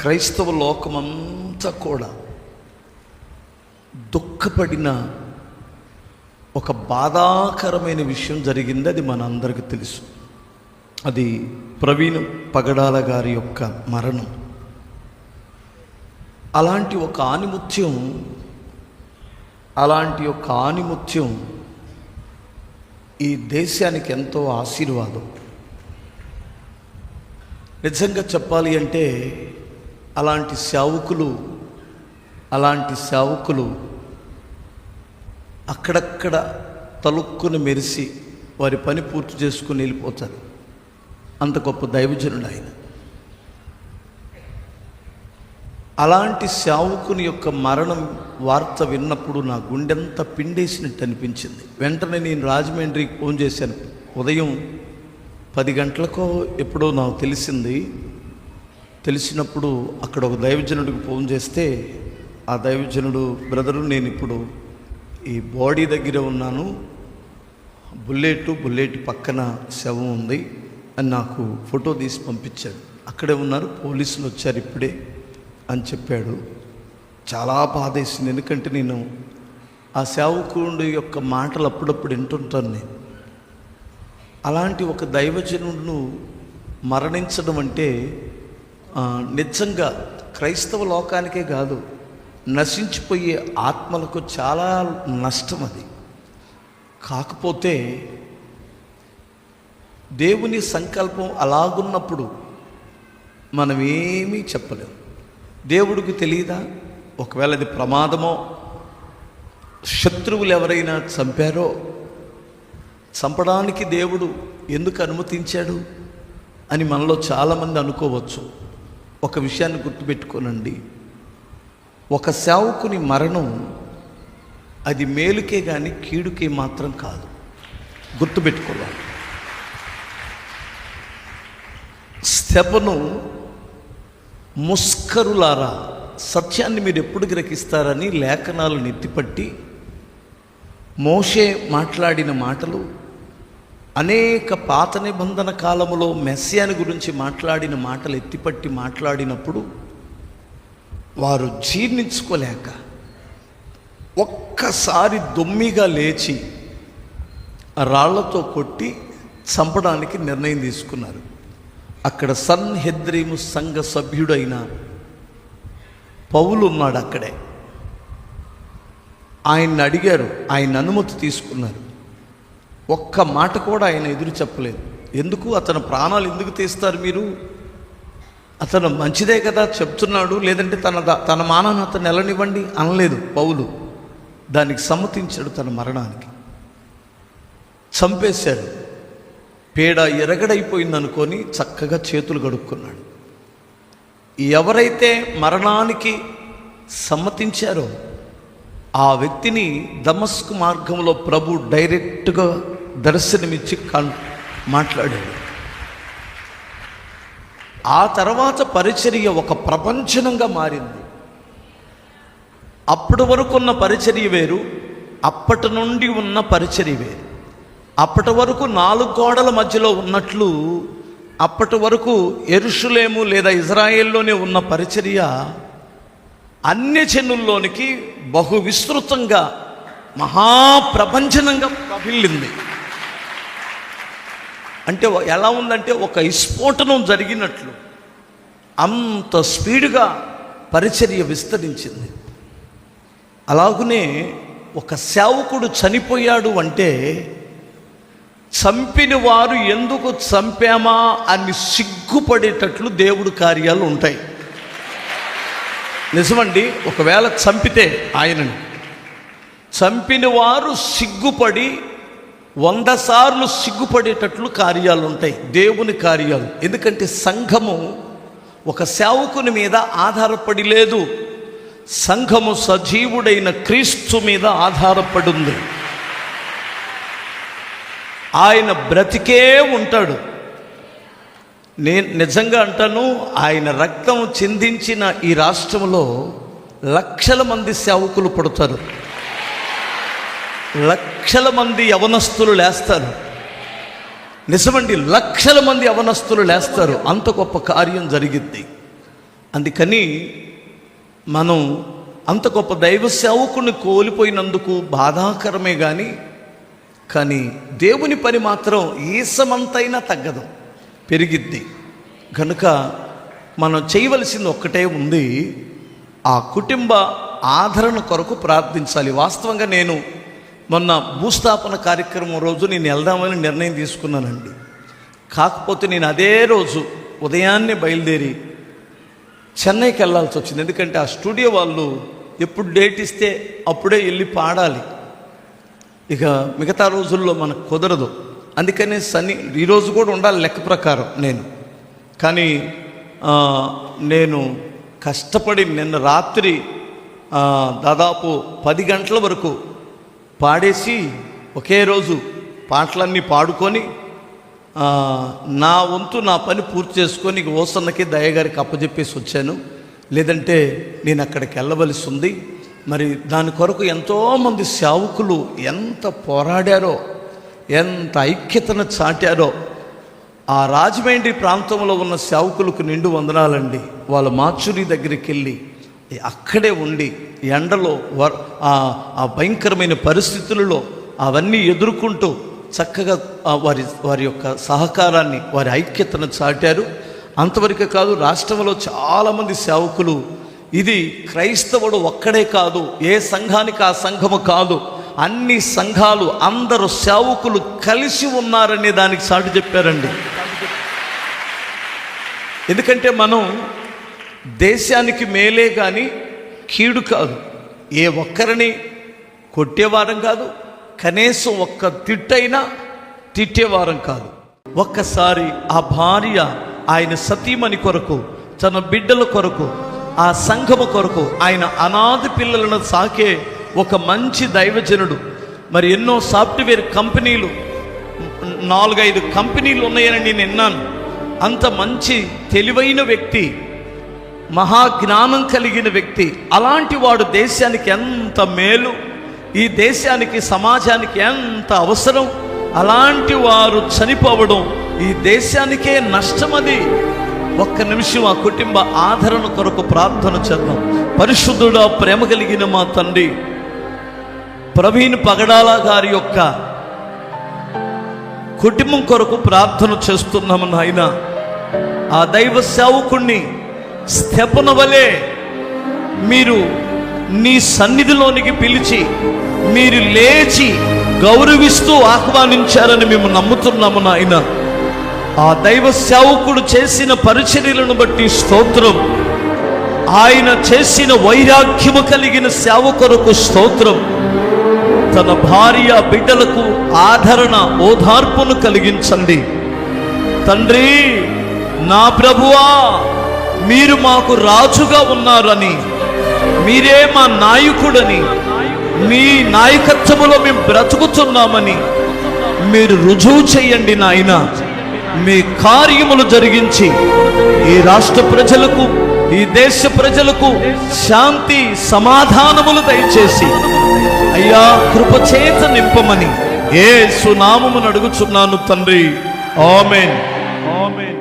క్రైస్తవ లోకమంతా కూడా దుఃఖపడిన ఒక బాధాకరమైన విషయం జరిగింది అది మన అందరికీ తెలుసు. అది ప్రవీణ్ పగడాల గారి యొక్క మరణం. అలాంటి ఒక ఆనిముత్యం అలాంటి ఒక ఆనిముత్యం ఈ దేశానికి ఎంతో ఆశీర్వాదం. నిజంగా చెప్పాలి అంటే అలాంటి సేవకులు అలాంటి సేవకులు అక్కడక్కడ తలుక్కుని మెరిసి వారి పని పూర్తి చేసుకుని వెళ్ళిపోతారు. అంత గొప్ప దైవజనుడు ఆయన. అలాంటి సేవకుని యొక్క మరణం వార్త విన్నప్పుడు నా గుండెంత పిండేసినట్టు అనిపించింది. వెంటనే నేను రాజమండ్రికి ఫోన్ చేశాను. ఉదయం పది గంటలకో ఎప్పుడో నాకు తెలిసింది తెలిసినప్పుడు అక్కడ ఒక దైవజనుడికి ఫోన్ చేస్తే ఆ దైవజనుడు బ్రదరు నేను ఇప్పుడు ఈ బాడీ దగ్గర ఉన్నాను. బుల్లెట్ బుల్లెట్ పక్కన శవం ఉంది అని నాకు ఫోటో తీసి పంపించాడు. అక్కడే ఉన్నారు పోలీసులు వచ్చారు ఇప్పుడే అని చెప్పాడు. చాలా బాధేసింది. ఎందుకంటే నేను ఆ సేవకుడు యొక్క మాటలు అప్పుడప్పుడు వింటుంటాను నేను. అలాంటి ఒక దైవజనుడును మరణించడం అంటే నిజంగా క్రైస్తవ లోకానికే కాదు నశించిపోయే ఆత్మలకు చాలా నష్టం అది. కాకపోతే దేవుని సంకల్పం అలాగున్నప్పుడు మనం ఏమీ దేవుడికి తెలియదా ఒకవేళ అది ప్రమాదమో శత్రువులు ఎవరైనా చంపారో చంపడానికి దేవుడు ఎందుకు అనుమతించాడు అని మనలో చాలామంది అనుకోవచ్చు. ఒక విషయాన్ని గుర్తుపెట్టుకోనండి. ఒక సేవకుని మరణం అది మేలుకే కానీ కీడుకే మాత్రం కాదు. గుర్తుపెట్టుకోవాలి. స్తెపను ముస్కరులారా సత్యాన్ని మీరు ఎప్పుడు గ్రహిస్తారని లేఖనాలు నెత్తిపట్టి మోషే మాట్లాడిన మాటలు అనేక పాత నిబంధన కాలములో మెస్సియాని గురించి మాట్లాడిన మాటలు ఎత్తిపట్టి మాట్లాడినప్పుడు వారు జీర్ణించుకోలేక ఒక్కసారి దొమ్మిగా లేచి రాళ్ళతో కొట్టి చంపడానికి నిర్ణయం తీసుకున్నారు. అక్కడ సన్ హెద్రీము సంఘ సభ్యుడైన పౌలు ఉన్నాడు అక్కడే. ఆయన్ని అడిగారు ఆయన అనుమతి తీసుకున్నారు. ఒక్క మాట కూడా ఆయన ఎదురు చెప్పలేదు. ఎందుకు? అతని ప్రాణాలు ఎందుకు తీస్తారు మీరు? అతను మంచిదే కదా చెప్తున్నాడు. లేదంటే తన తన మానాన్ని అతను ఎలనివ్వండి? అనలేదు పౌలు. దానికి సమ్మతించాడు తన మరణానికి. చంపేశాడు. పేడ ఎరగడైపోయింది అనుకొని చక్కగా చేతులు గడుక్కున్నాడు ఎవరైతే మరణానికి సమ్మతించారో ఆ వ్యక్తిని దమస్కు మార్గంలో ప్రభు డైరెక్ట్గా దర్శనమిచ్చి కన్ మాట్లాడాడు. ఆ తర్వాత పరిచర్య ఒక ప్రపంచనంగా మారింది. అప్పటి వరకు ఉన్న పరిచర్య వేరు అప్పటి నుండి ఉన్న పరిచర్య వేరు. అప్పటి వరకు నాలుగు గోడల మధ్యలో ఉన్నట్లు అప్పటి వరకు ఎరుషులేము లేదా ఇజ్రాయెల్లోనే ఉన్న పరిచర్య అన్య జనుల్లోనికి బహు విస్తృతంగా మహాప్రపంచనంగా ప్రభిల్లింది అంటే ఎలా ఉందంటే ఒక విస్ఫోటనం జరిగినట్లు. అంత స్పీడ్గా పరిచర్య విస్తరించింది. అలాగునే ఒక సేవకుడు చనిపోయాడు అంటే చంపిన వారు ఎందుకు చంపామా అని సిగ్గుపడేటట్లు దేవుడు కార్యాలు ఉంటాయి. నిజమండి ఒకవేళ చంపితే ఆయనని. చంపిన వారు సిగ్గుపడి వంద సార్లు సిగ్గుపడేటట్లు కార్యాలు ఉంటాయి దేవుని కార్యాలు. ఎందుకంటే సంఘము ఒక సేవకుని మీద ఆధారపడి లేదు. సంఘము సజీవుడైన క్రీస్తు మీద ఆధారపడి ఉంది ఆయన బ్రతికే ఉంటాడు. నేను నిజంగా అంటాను ఆయన రక్తం చిందించిన ఈ రాష్ట్రంలో లక్షల మంది సేవకులు పడతారు. లక్షల మంది యవనస్తులు లేస్తారు. నిజమండి లక్షల మంది యవనస్తులు లేస్తారు. అంత గొప్ప కార్యం జరిగిద్ది. అందుకని మనం అంత గొప్ప దైవ సేవకుని కోల్పోయినందుకు బాధాకరమే కానీ కానీ దేవుని పని మాత్రం ఈసమంతైనా తగ్గదు పెరిగిద్ది. కనుక మనం చేయవలసింది ఒక్కటే ఉంది ఆ కుటుంబ ఆదరణ కొరకు ప్రార్థించాలి. వాస్తవంగా నేను మొన్న భూస్థాపన కార్యక్రమం రోజు నేను వెళ్దామని నిర్ణయం తీసుకున్నానండి. కాకపోతే నేను అదే రోజు ఉదయాన్నే బయలుదేరి చెన్నైకి వెళ్ళాల్సి వచ్చింది. ఎందుకంటే ఆ స్టూడియో వాళ్ళు ఎప్పుడు డేట్ ఇస్తే అప్పుడే వెళ్ళి పాడాలి. ఇక మిగతా రోజుల్లో మనకు కుదరదు. అందుకనే సన్ని ఈరోజు కూడా ఉండాలి లెక్క ప్రకారం నేను. కానీ నేను కష్టపడి నిన్న రాత్రి దాదాపు పది గంటల వరకు పాడేసి ఒకే రోజు పాటలన్నీ పాడుకొని నా వంతు నా పని పూర్తి చేసుకొని ఇక ఓసన్నకి దయగారికి అప్పచెప్పేసి వచ్చాను. లేదంటే నేను అక్కడికి వెళ్ళవలసి ఉంది. మరి దాని కొరకు ఎంతోమంది సేవకులు ఎంత పోరాడారో ఎంత ఐక్యతను చాటారో ఆ రాజమండ్రి ప్రాంతంలో ఉన్న సేవకులకు నిండు వందనాలండి. వాళ్ళ మాచురి దగ్గరికి వెళ్ళి అక్కడే ఉండి ఎండలో వర్ ఆ ఆ భయంకరమైన పరిస్థితులలో అవన్నీ ఎదుర్కొంటూ చక్కగా వారి వారి యొక్క సహకారాన్ని వారి ఐక్యతను చాటారు. అంతవరకే కాదు రాష్ట్రంలో చాలామంది సేవకులు ఇది క్రైస్తవుడు ఒక్కడే కాదు ఏ సంఘానికి ఆ సంఘము కాదు అన్ని సంఘాలు అందరు సేవకులు కలిసి ఉన్నారనే దానికి సాటి చెప్పారండి. ఎందుకంటే మనం దేశానికి మేలే కానీ కీడు కాదు. ఏ ఒక్కరిని కొట్టేవారం కాదు కనీసం ఒక్క తిట్టైనా తిట్టేవారం కాదు. ఒక్కసారి ఆ భార్య ఆయన సతీమణి కొరకు తన బిడ్డల కొరకు ఆ సంఘము కొరకు ఆయన అనాథ పిల్లలను సాకే ఒక మంచి దైవజనుడు. మరి ఎన్నో సాఫ్ట్వేర్ కంపెనీలు నాలుగైదు కంపెనీలు ఉన్నాయని నేను విన్నాను. అంత మంచి తెలివైన వ్యక్తి మహాజ్ఞానం కలిగిన వ్యక్తి. అలాంటి వాడు దేశానికి ఎంత మేలు ఈ దేశానికి సమాజానికి ఎంత అవసరం అలాంటి వారు చనిపోవడం ఈ దేశానికే నష్టమది. ఒక్క నిమిషం ఆ కుటుంబ ఆదరణ కొరకు ప్రార్థన చేద్దాం. పరిశుద్ధుడా ప్రేమ కలిగిన మా తండ్రి ప్రవీణ్ పగడాల గారి యొక్క కుటుంబం కొరకు ప్రార్థన చేస్తున్నాము నాయన. ఆ దైవ సేవకుణ్ణి స్థెపన వలె మీరు నీ సన్నిధిలోనికి పిలిచి మీరు లేచి గౌరవిస్తూ ఆహ్వానించారని మేము నమ్ముతున్నాము నాయన. ఆ దైవ సేవకుడు చేసిన పరిచర్యలను బట్టి స్తోత్రం. ఆయన చేసిన వైరాగ్యము కలిగిన సేవ కొరకు స్తోత్రం. తన భార్య బిడ్డలకు ఆదరణ ఓదార్పును కలిగించండి. తండ్రి నా ప్రభువా మీరు మాకు రాజుగా ఉన్నారని మీరే మా నాయకుడని మీ నాయకత్వములో మేము బ్రతుకుతున్నామని మీరు రుజువు చేయండి నాయన. మీ కార్యములు జరిగించి ఈ రాష్ట్ర ప్రజలకు ఈ దేశ ప్రజలకు శాంతి సమాధానములు దయచేసి అయ్యా కృపచేత నింపమని ఏ సునామమును అడుగుచున్నాను తండ్రి. ఆమెన్. ఆమెన్.